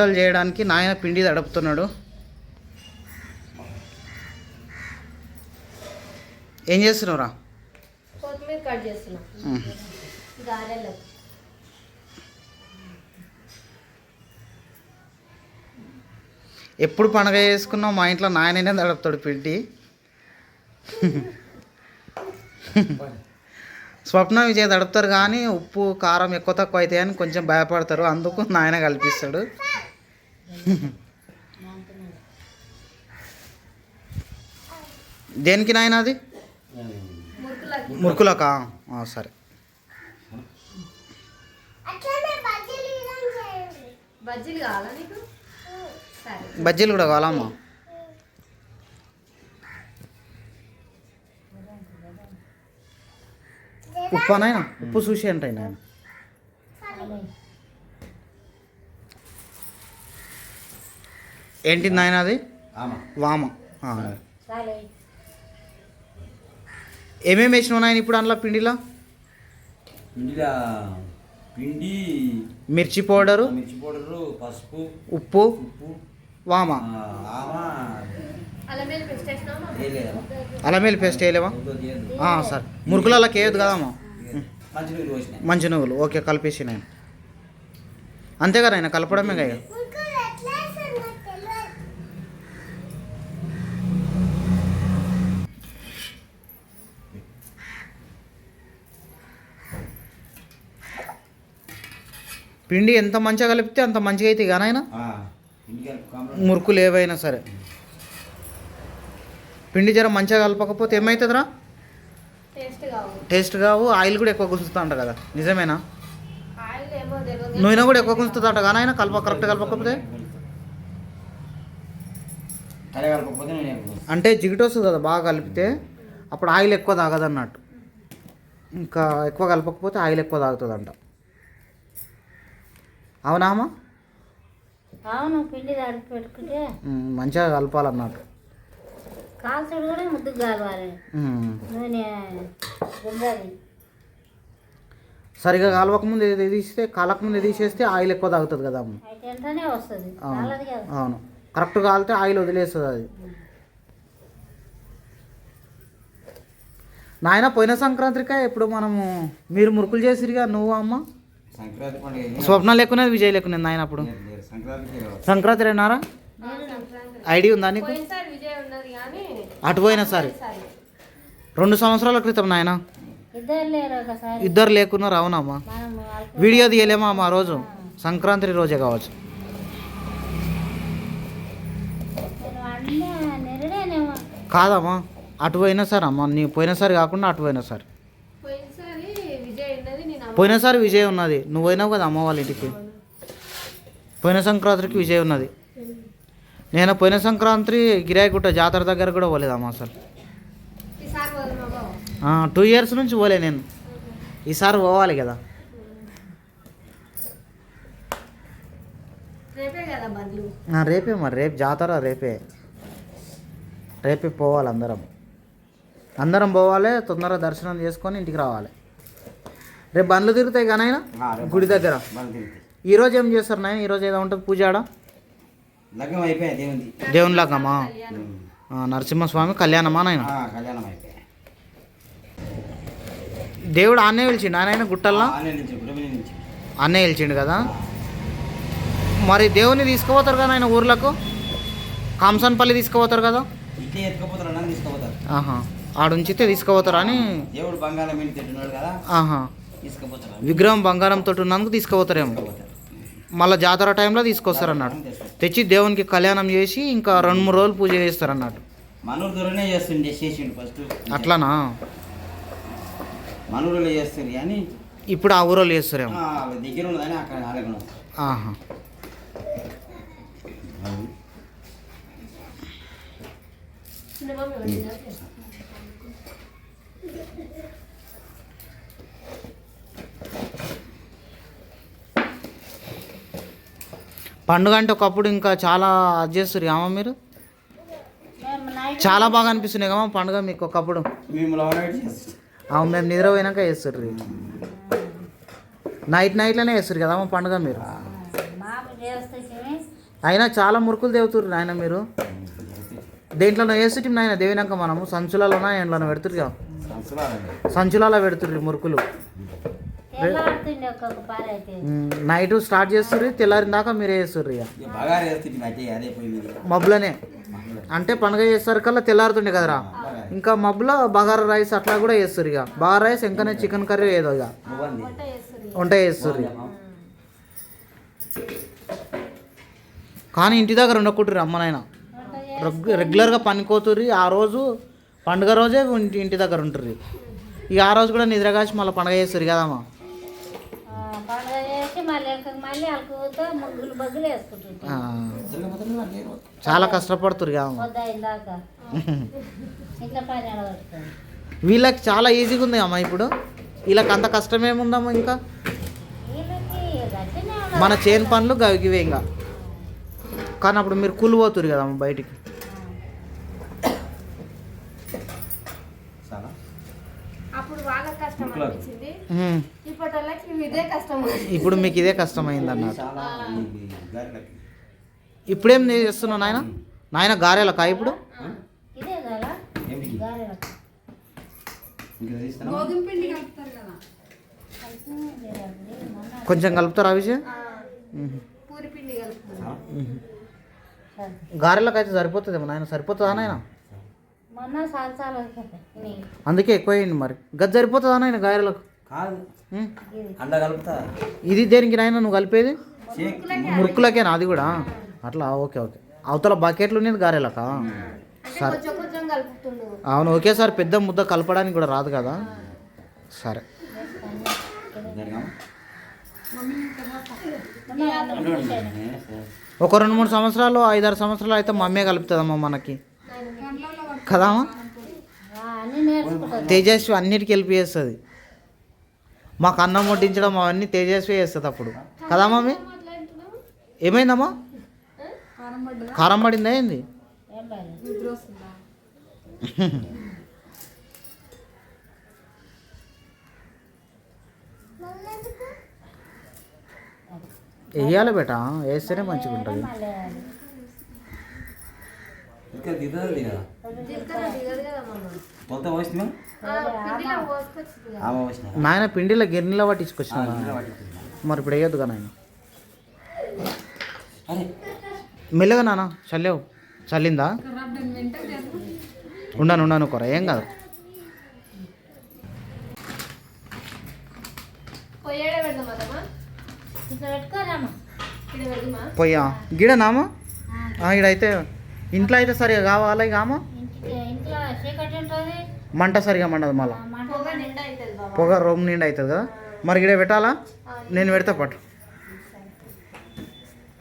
వంటలు చేయడానికి నాయన పిండి తడుపుతున్నాడు. ఏం చేస్తున్నావురా? ఎప్పుడు పండగ చేసుకున్నావు? మా ఇంట్లో నాయననే తడుపుతాడు పిండి. స్వప్న విజయ్ తడుపుతారు కానీ ఉప్పు కారం ఎక్కువ తక్కువ అవుతాయి అని కొంచెం భయపడతారు. అందుకు నాయన కల్పిస్తాడు. దేనికి నాయన అది? మురుకులకి? సరే. బజ్జీలు కూడా కావాలమ్మా ఉప్పు నాయన? ఉప్పు చూసి అంటాయి నాయన. ఏంటి నాయన అది? ఆమా వామ. ఆ. ఏమేమి వేసినావు నాయన ఇప్పుడు అందులో పిండిలో? పిండిలా? పిండి. మిర్చి పౌడరు. మిర్చి పౌడరు పసుపు. ఉప్పు. ఉప్పు. వామ. వెల్లుల్లి పేస్ట్ వేయలేవా? సరే. మురుకులలో వేయద్దు కదమ్మా మంచి నువ్వులు ఓకే కలిపేసి నేను అంతే కదా ఆయన కలపడమే కదా. పిండి ఎంత మంచిగా కలిపితే అంత మంచిగా అయితే కానైనా ఆ, పిండి కలుపు కాంబరం. మురుకులు ఏవైనా సరే. పిండి జర మంచిగా కలపకపోతే ఏమవుతుందిరా టేస్ట్ కావు. టేస్ట్ కావు ఆయిల్ కూడా ఎక్కువ గుంజుతా అంట కదా. నిజమేనా? ఆయిల్ ఏమో తెలియదు నూనె కూడా ఎక్కువ గుంజుతుంది అంట కానీ ఆయన కలప కరెక్ట్ కలపకపోతే. అంటే జిగిట వస్తుంది కదా బాగా కలిపితే అప్పుడు ఆయిల్ ఎక్కువ తాగదు అన్నట్టు ఇంకా ఎక్కువ కలపకపోతే ఆయిల్ ఎక్కువ తాగుతుంది అంట అవునామా? అవును పిండి పెట్టుకుంటే. మంచిగా కలపాలన్నట్టు కాల్చుడు కూడా ముద్దు కాలవాలి. నూనె గుండ్రది సరిగా కలవకముందు ఇది తీస్తే కాలకముందు తీసేస్తే ఆయిల్ ఎక్కువ తాగుతుంది కదా అమ్మ. వస్తుంది. అవును. కరెక్ట్ కాలితే ఆయిల్ వదిలేస్తుంది అది. నాయన పోయిన సంక్రాంతిక ఇప్పుడు మనము మీరు మురుకులు చేసిరుగా నువ్వు అమ్మ. స్వప్న లేకునేది విజయ్ లేకునేది నాయన అప్పుడు. సంక్రాంతి రేనారా ఐడియా ఉందా నీకు? పోయినసారి విజయ్ ఉన్నది కానీ అటు పోయినసారి సరే. రెండు సంవత్సరాల క్రితం నాయన? ఇద్దరు లేకున్నారు అవునమ్మా వీడియో తీయలేమా మా రోజు? సంక్రాంతి రోజే కావచ్చు. కాదమ్మా అటు పోయినా సార్ అమ్మ నీ పోయినసారి కాకుండా అటు పోయినా సార్ పోయినసారి విజయ్ ఉన్నది నేను అమ్మ- పోయినసారి విజయ్ ఉన్నది. నువ్వు పోయినావు కదా అమ్మ వాళ్ళ ఇంటికి? పోయిన సంక్రాంతికి విజయ్ ఉన్నది. నేను పోయిన సంక్రాంతి గిరాయిగుట్ట జాతర దగ్గర కూడా పోలేదమ్మా అసలు? ఈసారి పోదామా బావ. టూ ఇయర్స్ నుంచి పోలే నేను. ఈసారి పోవాలి కదా. రేపే మరి. రేపు జాతర రేపే. రేపే పోవాలి అందరం. అందరం పోవాలి తొందరగా దర్శనం చేసుకొని ఇంటికి రావాలి. రేపు బండ్లు తిరుగుతాయి కానీ ఆయన గుడి దగ్గర. ఈరోజు ఏం చేస్తారు నాయన? ఈరోజు ఏదో ఉంటుంది పూజ ఆడ? లగ్నం అయిపోయాయి దేవుని కళ్యాణం. ఆ, నరసింహస్వామి కళ్యాణమా నాయన? కళ్యాణం అయిపోయాయి దేవుడు ఆన్నే పిలిచిండు ఆయన గుట్టల్లో? అన్నే పిలిచిండు కదా? మరి దేవుని తీసుకుపోతారు కదా ఆయన ఊర్లకు? కాంసన్పల్లి తీసుకుపోతారు కదా? అన్నం ఆహా. ఆడుంచితే తీసుకుపోతారు అని దేవుడు కదా. ఆహా. తీసుకుపోతారు. విగ్రహం బంగారంతో ఉన్నందుకు తీసుకుపోతారేమో. తీసుకుపోతారు. మళ్ళీ జాతర టైంలో తీసుకొస్తారు అన్నాడు. తెచ్చి దేవునికి కళ్యాణం చేసి ఇంకా రెండు మూడు రోజులు పూజ చేస్తారు అన్నట్టు మనూరు దూరనే చేస్తుండే చేసిండు ఫస్ట్ అట్లానా? మనూరులో చేస్తారు కానీ ఇప్పుడు ఆ ఊరోళ్ళు చేస్తారేమో. ఆ, దగ్గర ఉన్నదని అక్కడ ఆహా? పండుగ అంటే ఒకప్పుడు ఇంకా చాలా అది చేస్తారు అమ్మ మీరు? చాలా బాగా అనిపిస్తున్నాయి కమ్మా పండుగ మీకు ఒకప్పుడు. అవును మేము నిద్రపోయినాక చేస్తారు నైట్ నైట్లోనే చేస్తారు కదమ్మా పండుగ మీరు? అయినా చాలా మురుకులు తేవుతుర్రు నాయన మీరు. దేంట్లో వేసుటి నాయన దేవినాక మనము సంచులలోనా ఎండ్లోనో పెడుతురు సంచులలో పెడుతుర్రు మురుకులు. నైట్ స్టార్ట్ చేస్తుర్రు తెల్లారిన దాకా మీరే చేస్తుర్రు ఇక. మీద మబ్బులనే. అంటే పండుగ చేసేసరికల్లా తెల్లారుతుండే కదరా? ఇంకా మబ్బులో బగారా రైస్ అట్లా కూడా చేస్తారు ఇక. బగారా రైస్ ఇంకనే చికెన్ కర్రీ ఏదో ఇక. వంట చేస్తారు ఇక. కానీ ఇంటి దగ్గర ఉండకుంటారు అమ్మ నాయన. రెగ్- రెగ్యులర్గా పనికోతుర్రి ఆ రోజు పండుగ రోజే ఇంటి దగ్గర ఉంటారు ఇక ఆ రోజు కూడా నిద్రగాసి మళ్ళీ పండుగ చేస్తారు కదమ్మా. పండుగ చేసి మళ్ళీ వెనకకి మళ్ళీ అలుకుతో ముగ్గులు బగ్గులు వేసుకుంటుంటాం ఆ, చాలా కష్టపడుతురు ఇట్లా పని అడగడుతుంది వీళ్ళకి చాలా ఈజీగా ఉంది అమ్మా ఇప్పుడు. వీళ్ళకి అంత కష్టం ఏముందమ్మా ఇంకా మన చేను పనులు గవిగివే ఇంకా. కానీ అప్పుడు మీరు కూలి పోతురు కదమ్మా బయటికి. అప్పుడు వాళ్ళకి కష్టం. అనిపించింది. ఇప్పుడు మీకు ఇదే కష్టమైంది గారెలకి. ఇప్పుడేం చేస్తున్నావు నాయన? నాయన గారెలకా ఇప్పుడు? కొంచెం కలుపుతారా విజయ్. గారెలకు అయితే సరిపోతుందేమో నాయన? సరిపోతుందా నాయన? మొన్న సాల్సాలు వచ్చాయి అందుకే ఎక్కువ మరి. గది సరిపోతుందా నాయన గారెలకు? కాదు. కలుపుతా. ఇది దేనికి నాయన నువ్వు కలిపేది? మురుకులకేనా? అది కూడా? అట్లా ఓకే ఓకే. అవతల బకెట్లు ఉన్నది గారెలకా సరే. అవును ఒకేసారి పెద్ద ముద్ద కలపడానికి కూడా రాదు కదా? సరే. సరే. ఒక రెండు మూడు సంవత్సరాలు ఐదారు సంవత్సరాలు అయితే మమ్మీ కలుపుతుందమ్మా మనకి. కదామా? ఆ, అన్నీ నేర్చుకుంటుంది తేజస్వి అన్నిటికీ హెల్ప్ చేస్తుంది. మాకు అన్నం వడ్డించడం అవన్నీ తేజస్వి చేస్తుంది అప్పుడు. కదా మమ్మీ? ఏమైందమ్మా? కారం పడిందా ఏంది? వేయాలి బేట వేస్తేనే మంచిగా ఉంటుంది. ఇంకా దిగదు కదా. నాయన పిండిలో గిన్నెలో పట్టించుకొచ్చిన మరి ఇప్పుడు వేయద్దు కదా నాయన. మెల్లగా నాన్న చల్లేవు. చల్లిందా? ఉండను ఉండను కొర. ఏం కాదు. పొయ్యేడే పెడదాం అదమ్మా? ఇట్లా పెట్టుకోరామా ఇక్కడ పెడదామా? పోయా? గిడనామా ఇడైతే ఇంట్లో అయితే సరిగా కావాలి ఇక మంట సరిగా మండదు మళ్ళీ. పొగ నిండా అవుతుంది బాబా. పొగ రూమ్ నిండా అవుతుంది కదా మరి గిడ పెట్టాలా? నేను పెడతా పట్టు.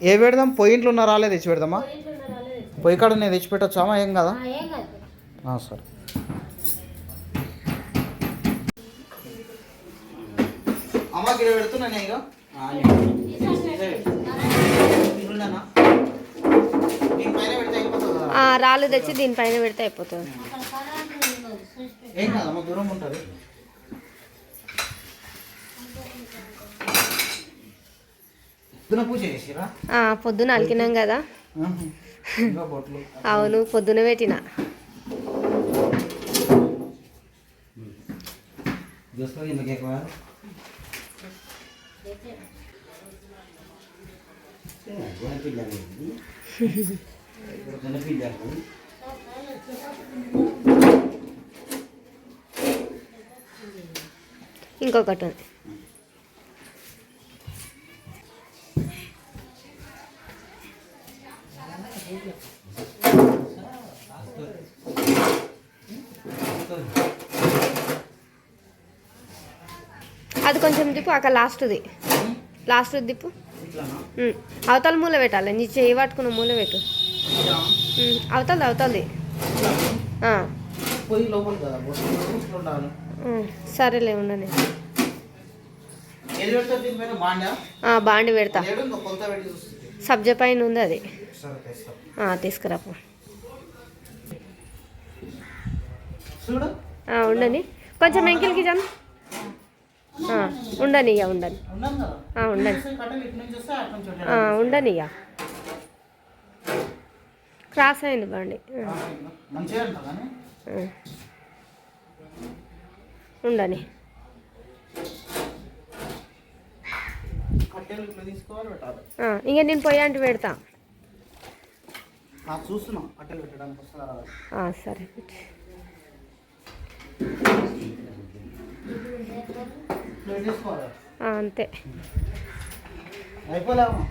ఏ పెడదాం? పొయ్యి ఇంట్లో ఉన్న రాలే తెచ్చి పెడదామా? పొయ్యి కాడ నేను తెచ్చి పెట్టొచ్చామా ఏం కదా? ఆ, ఏం కాదు. ఆ, సరే. అమ్మ పెడుతున్నా ఇక. రాళ్ళు తెచ్చి దీనిపైన పెడితే అయిపోతుంది అక్కడ కరెంట్ ఉండదు స్విచ్ ఏం కాదమ్మా దూరం ఉంటుంది. పొద్దున అలికినాం కదా. అవును పొద్దున పెట్టిన. దోస్తుంది మీకు ఎక్కువ ఇంకొకటి ఉంది. అది కొంచెం దిప్పు అక్కడ లాస్ట్ది. లాస్ట్ దిప్పు. అవతల మూల పెట్టాలి. నీ చేయి పట్టుకున్న మూల పెట్టు. అవతలది అవతలది. సరేలే ఉండని బాండా? పెడతా. సబ్జ పైన ఉంది అది. తీసుకురాపో. ఉండని కొంచెం ఎంకిల్కి జన్ ఉండని ఇక ఉండని ఉండని ఉండని ఇక. క్రాస్ అయింది బండి ఆ, మంచిగా ఉంటుంది కానీ ఆ. ఉండని. ఇంక నేను పొయ్యి అంటే పెడతా. సరే. అంతే. అయిపోలేమా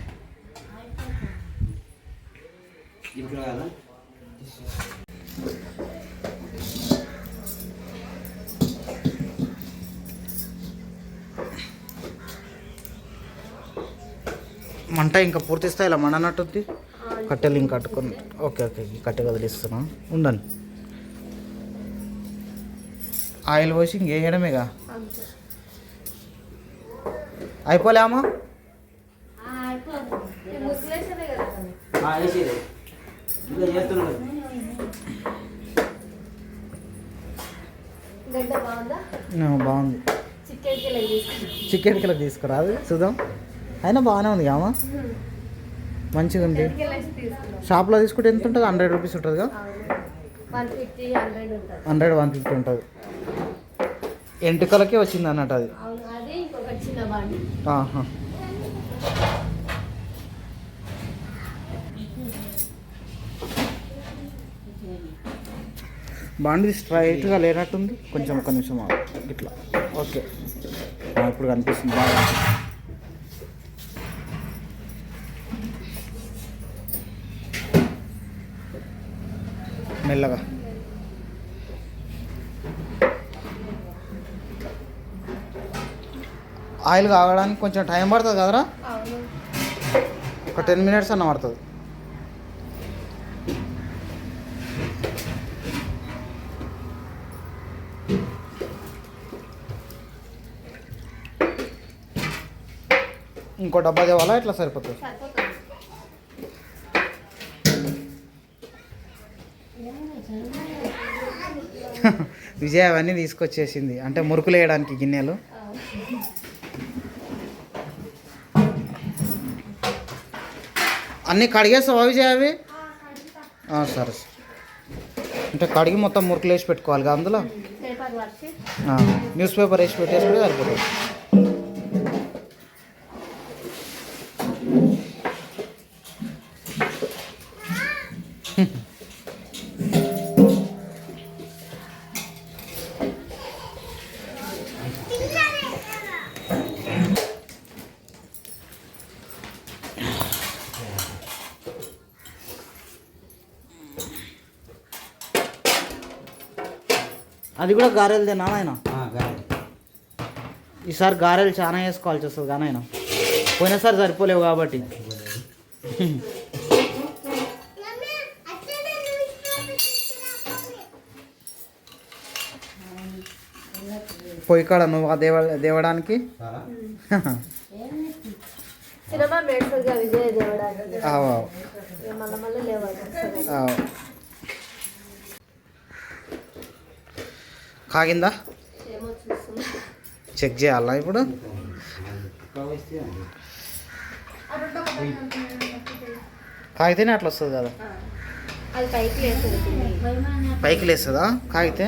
మంట ఇంకా పూర్తి స్థాయిలో మండనట్టుంది. కట్టెలు ఇంకా కట్టుకొని ఓకే ఓకే ఈ కట్టె వదిలిస్తున్నా. ఉండండి. ఆయిల్ పోసి ఇంకేయడమేగా అయిపోలేమా బాగుందా? ఆ, బాగుంది. చికెన్ కిలో తీసుకున్నా చికెన్ కిలో తీసుకురాదు చూద్దాం. అయినా బాగానే ఉంది కామా? మంచిగా ఉంది. షాప్లో తీసుకుంటే ఎంత ఉంటుంది? హండ్రెడ్ రూపీస్ ఉంటుందిగా? హండ్రెడ్ వన్ ఫిఫ్టీ ఉంటుంది. ఎంటుకలకే వచ్చింది అన్నట్టు అది. అవును ఆహా. స్ట్రైట్గా లేనట్టుంది. కొంచెం ఒక నిమిషం ఇట్లా. ఓకే. ఇప్పుడు కనిపిస్తుంది. బాగా మెల్లగా. ఆయిల్ కావడానికి కొంచెం టైం పడుతుంది కదరా? ఒక టెన్ మినిట్స్ అన్న పడుతుంది. ఇంకో డబ్బా తేవాలా? ఇట్లా సరిపోతుంది. విజయ్ అవన్నీ తీసుకొచ్చేసింది. అంటే మురుకులు వేయడానికి గిన్నెలు. అన్నీ కడిగేస్తావా విజయ్ అవి? సరే సరే. అంటే కడిగి మొత్తం మురుకులు వేసి పెట్టుకోవాలి అందులో? న్యూస్ పేపర్ వేసి పెట్టేసుకుంటే సరిపోతుంది. అది కూడా గారెలదేనా నాయన గాలి ఈసారి గారెలు చాలా వేసుకోవాల్సి వస్తుంది కానీ ఆయన. పోయినసారి సరిపోలేవు కాబట్టి. పొయ్యి కాడ నువ్వు ఆ దేవ దేవడానికి? చాలా చూస్తున్నా. చెక్ చేయాలా ఇప్పుడు? కాగితేనే అట్లా వస్తుంది కదా? పైకి లేస్తుందా? కాగితే?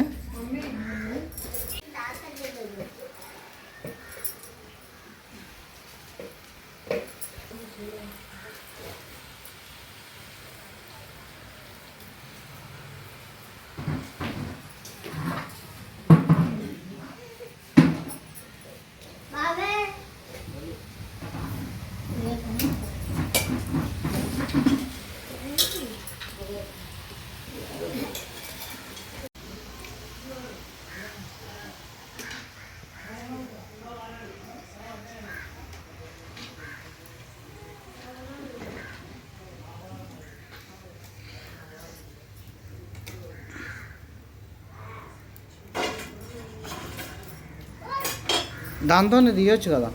దాంతో తీయొచ్చు కదా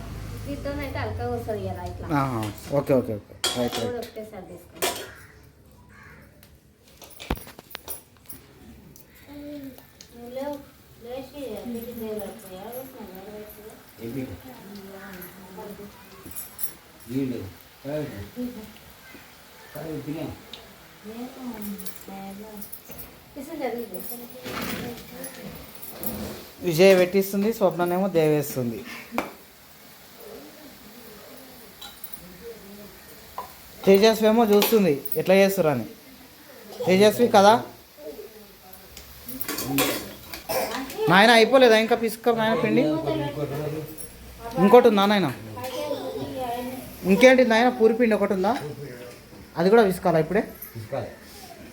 దీంతో అయితే అలకగా వస్తుంది కదా ఇట్లా ఆహా, ఓకే ఓకే ఓకే రైట్ కూడా రైట్ ఒకటేసారి తీసుకుంటాం విజయ్ పెట్టిస్తుంది స్వప్ననేమో దేవేస్తుంది తేజస్వి ఏమో చూస్తుంది ఎట్లా చేస్తారు అని. తేజస్వి కదా? నాయన అయిపోలేదా? ఇంకా పిసుక నాయన పిండి. ఇంకోటి ఉందా నాయన? ఇంకేంటి నాయన? పూరి పిండి ఒకటి ఉందా? అది కూడా పిసుకాలా ఇప్పుడే?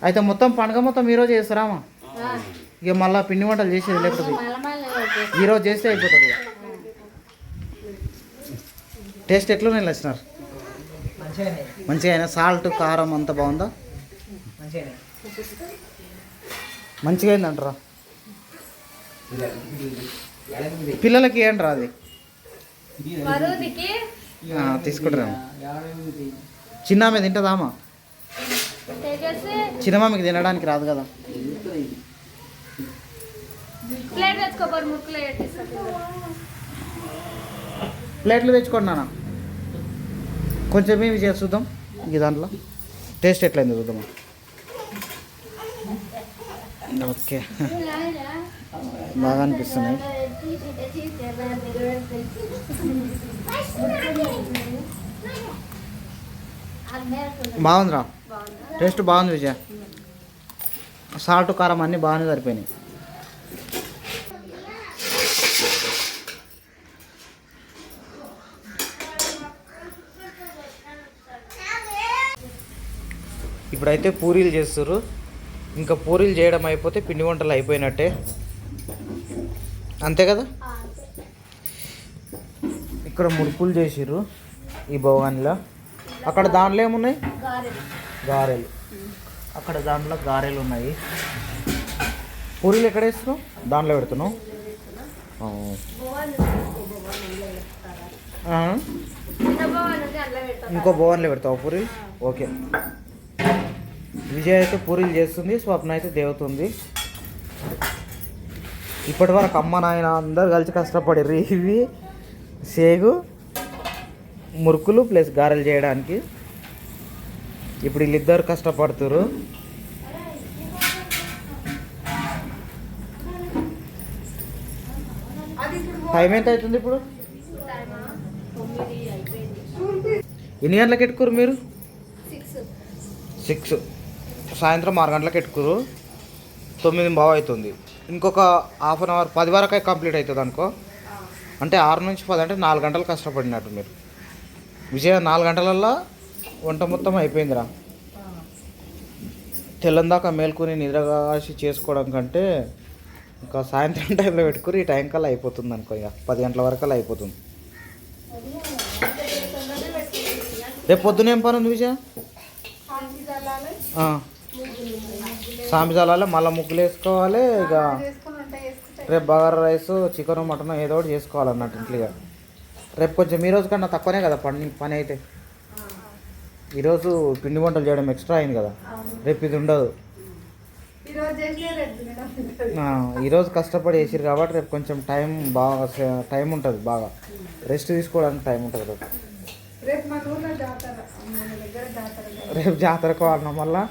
అయితే మొత్తం పండుగ మొత్తం ఈరోజు చేస్తారామా ఇక మళ్ళీ పిండి వంటలు చేసేది లేకపోతే ఈరోజు చేస్తే. అయిపోతుంది. టేస్ట్ ఎట్లున్నాయి లచ్చినారు మంచిగా అయినా సాల్ట్ కారం అంత బాగుందా? మంచిగా అయిందంటారా? పిల్లలకి ఏంట్రా అది? తీసుకుంటారా? చిన్న తింటుందామా? తేజస్వి చిన్నమామికి తినడానికి రాదు కదా. ప్లేట్ తెచ్చుకోబోరు ముక్కులు ప్లేట్లు తెచ్చుకోండి నాన్న. కొంచెం ఏమి చేస్తుందాం ఈ దాంట్లో. టేస్ట్ ఎట్లయింది చూద్దాం. ఓకే. బాగా అనిపిస్తున్నాయి. బాగుందిరా. టేస్ట్ బాగుంది విజయ. సాల్ట్ కారం అన్నీ బాగానే సరిపోయినాయి. ఇప్పుడైతే పూరీలు చేస్తారు ఇంకా పూరీలు చేయడం అయిపోతే పిండి వంటలు అయిపోయినట్టే. అంతే కదా? ఇక్కడ ముడుపులు చేసిర్రు ఈ భవానిలో అక్కడ దాంట్లో ఏమున్నాయి? గారెలు. అక్కడ దాంట్లో గారెలు ఉన్నాయి. పూరీలు ఎక్కడ వేస్తున్నావు? దాంట్లో పెడుతున్నావు. ఆ. ఆ. ఇంకో భవన్లో పెడతావు పూరీలు? ఓకే. విజయ్ అయితే పూరీలు చేస్తుంది స్వప్న అయితే దేవుతుంది. ఇప్పటి వరకు అమ్మ నాయన అందరు కలిసి కష్టపడిర్రు ఇవి. సేగు మురుకులు ప్లస్ గారెలు చేయడానికి. ఇప్పుడు వీళ్ళిద్దరు కష్టపడుతురు టైం ఎంత అవుతుంది ఇప్పుడు? ఎన్ని గంటలకు ఎట్టుకోరు మీరు? సిక్స్. సాయంత్రం ఆరు గంటలకు ఎట్టుకురు తొమ్మిది బావు అవుతుంది. ఇంకొక హాఫ్ అన్ అవర్ పది వరకు కంప్లీట్ అవుతుంది అనుకో. అంటే ఆరు నుంచి పది అంటే నాలుగు గంటలు కష్టపడినట్టు మీరు. విజయ నాలుగు గంటలల్లో వంట మొత్తం అయిపోయిందిరా. తెల్లందాక మేల్కొని నిద్రగాసి చేసుకోవడం కంటే ఇంకా సాయంత్రం టైంలో పెట్టుకుని ఈ టైం కల్లా అయిపోతుంది అనుకో ఇక. పది గంటల వరకు అయిపోతుంది. రేపు పొద్దున ఏం పని ఉంది విజయ? సాంబిజాలలో మళ్ళీ ముగ్గులు వేసుకోవాలి ఇక రేపు బగారా రైస్ చికెన్ మటన్ ఏదో ఒకటి చేసుకోవాలన్నట్టు ఇంట్లో రేపు కొంచెం ఈ రోజు కన్నా తక్కువనే కదా పని పని అయితే. ఈరోజు పిండి వంటలు చేయడం ఎక్స్ట్రా అయింది కదా. రేపు ఇది ఉండదు. ఈరోజు కష్టపడి వేసిరు కాబట్టి రేపు కొంచెం టైం బాగా టైం ఉంటుంది బాగా. రెస్ట్ తీసుకోవడానికి టైం ఉంటుంది రేపు. రేపు జాతరకు వాళ్ళం మళ్ళా